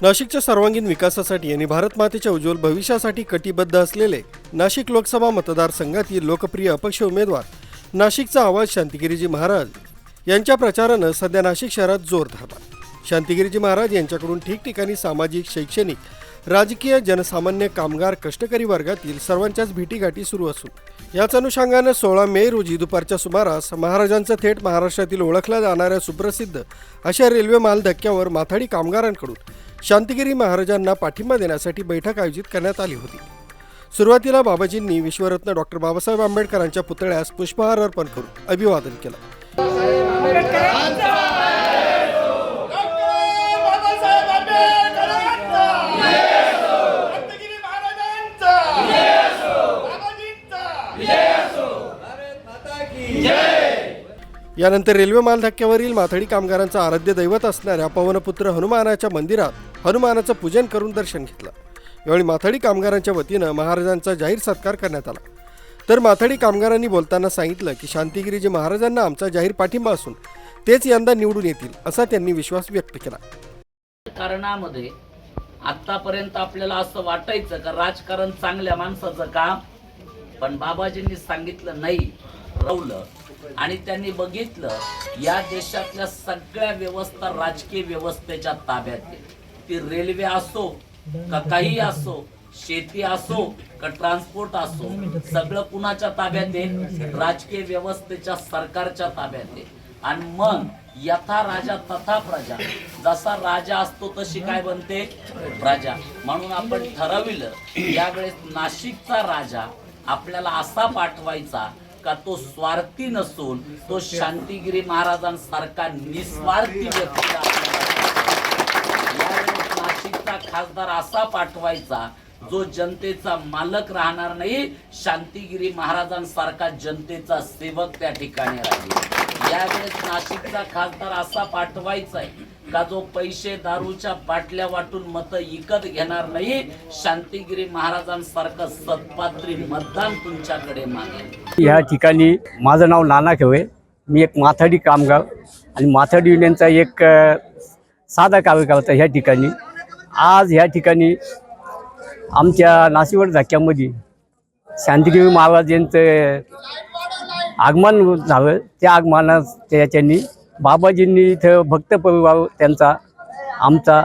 नाशिकच्या सर्वांगीण विकासासाठी आणि भारत मातेच्या उज्ज्वल भविष्यासाठी कटिबद्ध असलेले नाशिक लोकसभा मतदारसंघातील लोकप्रिय अपक्ष उमेदवार नाशिकचा आवाज शांतिगिरीजी महाराज यांच्या प्रचारानं सध्या नाशिक शहरात जोर धरला शांतिगिरीजी महाराज यांच्याकडून ठिकठिकाणी सामाजिक शैक्षणिक राजकीय जनसामान्य कामगार कष्टकरी वर्गातील सर्वांच्याच भेटीगाठी सुरू असून याच अनुषंगानं सोळा मे रोजी दुपारच्या सुमारास महाराजांचं थेट महाराष्ट्रातील ओळखल्या जाणाऱ्या सुप्रसिद्ध अशा रेल्वे माल धक्क्यावर माथाडी कामगारांकडून शांतिगिरी महाराजांना पाठिंबा देण्यासाठी बैठक आयोजित करण्यात आली होती. सुरुवातीला बाबाजींनी विश्वरत्न डॉक्टर बाबासाहेब आंबेडकरांच्या पुतळ्यास पुष्पहार अर्पण करून अभिवादन केलं डॉक्टर बाबासाहेब आंबेडकरांचा रत्नागिरी महाराजांचा बाबाजींचा यानंतर रेल्वे माल धक्क्यावरील माथाडी कामगारांचा आराध्य दैवत असणाऱ्या पवनपुत्र हनुमानाच्या मंदिरात हनुमानाचं पूजन करून दर्शन घेतलं. यावेळी माथाडी कामगारांच्या वतीनं महाराजांचा जाहीर सत्कार करण्यात आला. तर माथाडी कामगारांनी बोलताना सांगितलं की शांतिगिरीजी महाराजांना आमचा जाहीर पाठिंबा असून तेच यंदा निवडून येतील असा त्यांनी विश्वास व्यक्त केला. कारणामध्ये आतापर्यंत आपल्याला असं वाटायचं का राजकारण चांगल्या माणसाचं काम? पण बाबाजींनी सांगितलं नाही रवलं. आणि त्यांनी बघितलं या देशातल्या सगळ्या व्यवस्था राजकीय व्यवस्थेच्या ताब्यात आहे. ती रेल्वे असो का काही असो शेती असो का ट्रान्सपोर्ट असो सगळं कुणाच्या ताब्यात आहे? राजकीय व्यवस्थेच्या सरकारच्या ताब्यात आहे. आणि मग यथा राजा तथा प्रजा. जसा राजा असतो तशी काय बनते? प्रजा. म्हणून आपण ठरविलं यावेळेस नाशिकचा राजा आपल्याला असा पाठवायचा का तो स्वार्थी नसून तो शांतिगिरी महाराजांसारखा निस्वार्थी व्यक्ती नाशिकचा खासदार असा पाठवायचा जो जनतेचा मालक राहणार नाही शांतिगिरी महाराजांसारखा जनतेचा सेवक त्या ठिकाणी राहील. यावेळेस नाशिकचा खासदार असा पाठवायचा आहे का जो पैसे दारूच्या बाटल्या वाटून मत विकत घेणार नाही शांतिगिरी महाराजांसारखं सत्पात्री मतदान तुमच्याकडे मागेल. या ठिकाणी माझं नाव नाना खेवे मी एक माथाडी कामगार आणि माथाडी युनियनचा एक साधा कार्यकर्ता ह्या ठिकाणी. आज ह्या ठिकाणी आमच्या नाशिवड झाक्यामध्ये शांतिगिरी महाराज यांचं आगमन झालं. त्या आगमनात त्याच्यानी बाबाजींनी इथं भक्त परिवार त्यांचा आमचा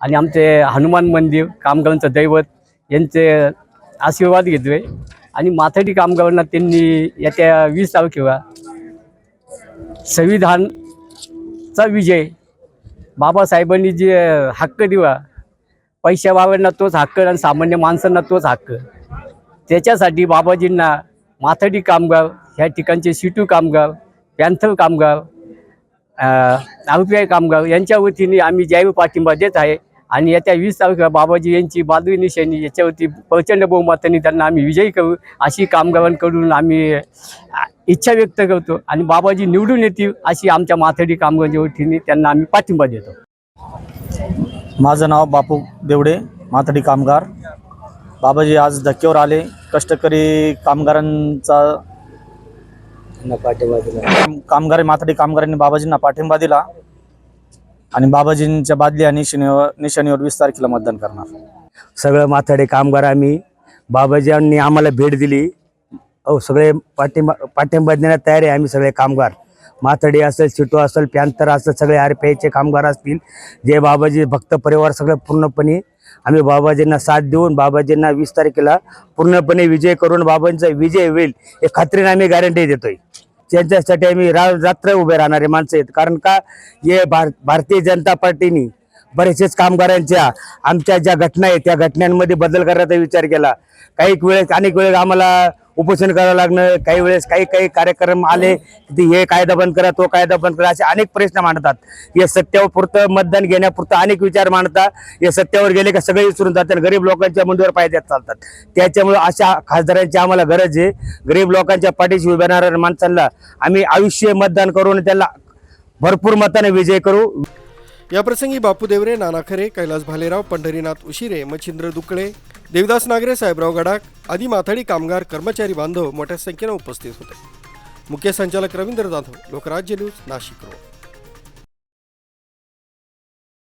आणि आमचे हनुमान मंदिर कामगारांचं दैवत यांचे आशीर्वाद घेतले. आणि माथाडी कामगारांना त्यांनी येत्या वीस तारखेला संविधानचा विजय. बाबासाहेबांनी जे हक्क दिला पैशावाल्यांना तोच हक्क आणि सामान्य माणसांना तोच हक्क. त्याच्यासाठी बाबाजींना माथाडी कामगार ह्या ठिकाणचे सिटू कामगार पॅन्थर कामगार आर आय कामगार यांच्या वतीने आम्ही जैव पाठिंबा देत आहे. आणि येत्या वीस तारखेला बाबाजी यांची बादवी निशाणी याच्यावरती प्रचंड बहुमताने त्यांना आम्ही विजयी करू अशी कामगारांकडून आम्ही इच्छा व्यक्त करतो. आणि बाबाजी निवडून येतील अशी आमच्या माथडी कामगारांच्या वतीने त्यांना आम्ही पाठिंबा देतो. माझं नाव बापू देवडे माथडी कामगार. बाबाजी आज धक्क्यावर आले. कष्टकरी कामगारांचा पाठिंबा दिला. काम- कामगार माथाडी कामगारांनी बाबाजींना पाठिंबा दिला आणि बाबाजींच्या बादली आणि निशाणीवर निशाणीवर वीस तारखेला मतदान करणार. सगळं माथाडे कामगार आम्ही. बाबाजींनी आम्हाला भेट दिली. अहो सगळे पाठिंबा पाठिंबा देण्यात तयार आहे आम्ही सगळे कामगार. माथाडी असेल सिटो असेल पॅन्थर असेल सगळे आर पी आयचे कामगार असतील. जे बाबाजी भक्त परिवार सगळं पूर्णपणे आम्ही बाबाजींना साथ देऊन बाबाजींना वीस तारखेला पूर्णपणे विजय करून बाबांचा विजय होईल हे खात्रीने आम्ही गॅरंटी देतोय. त्यांच्यासाठी आम्ही रा रात्र उभे राहणारे माणसं आहेत. कारण का हे भार भारतीय जनता पार्टीनी बरेचसेच कामगारांच्या आमच्या ज्या घटना आहेत त्या घटनांमध्ये बदल करण्याचा विचार केला. काही वेळेस अनेक वेळेस आम्हाला उपोषण करावं लागणं काही वेळेस काही काही कार्यक्रम आले की ते हे कायदा बंद करा तो कायदा बंद करा असे अनेक प्रश्न मांडतात. या सत्यावर पुरतं मतदान घेण्यापुरतं अनेक विचार मांडतात या सत्यावर गेले का सगळे विसरून जातात गरीब लोकांच्या मुंडीवर पायद्यात चालतात. त्याच्यामुळे अशा खासदारांची आम्हाला गरज आहे. गरीब लोकांच्या पाठीशी उभ्या राहणाऱ्या माणसांना आम्ही आयुष्य मतदान करून त्याला भरपूर मताने विजय करू. याप्रसंगी बापू देवरे नाना खरे कैलास भालेराव पंढरीनाथ उशिरे मच्छिंद्र दुकळे देवदास नागरे साहेबराव गडाख आदी माथाडी कामगार कर्मचारी बांधव मोठ्या संख्येनं उपस्थित होते. मुख्य संचालक रवींद्र जाधव लोकराज्य न्यूज नाशिक रोड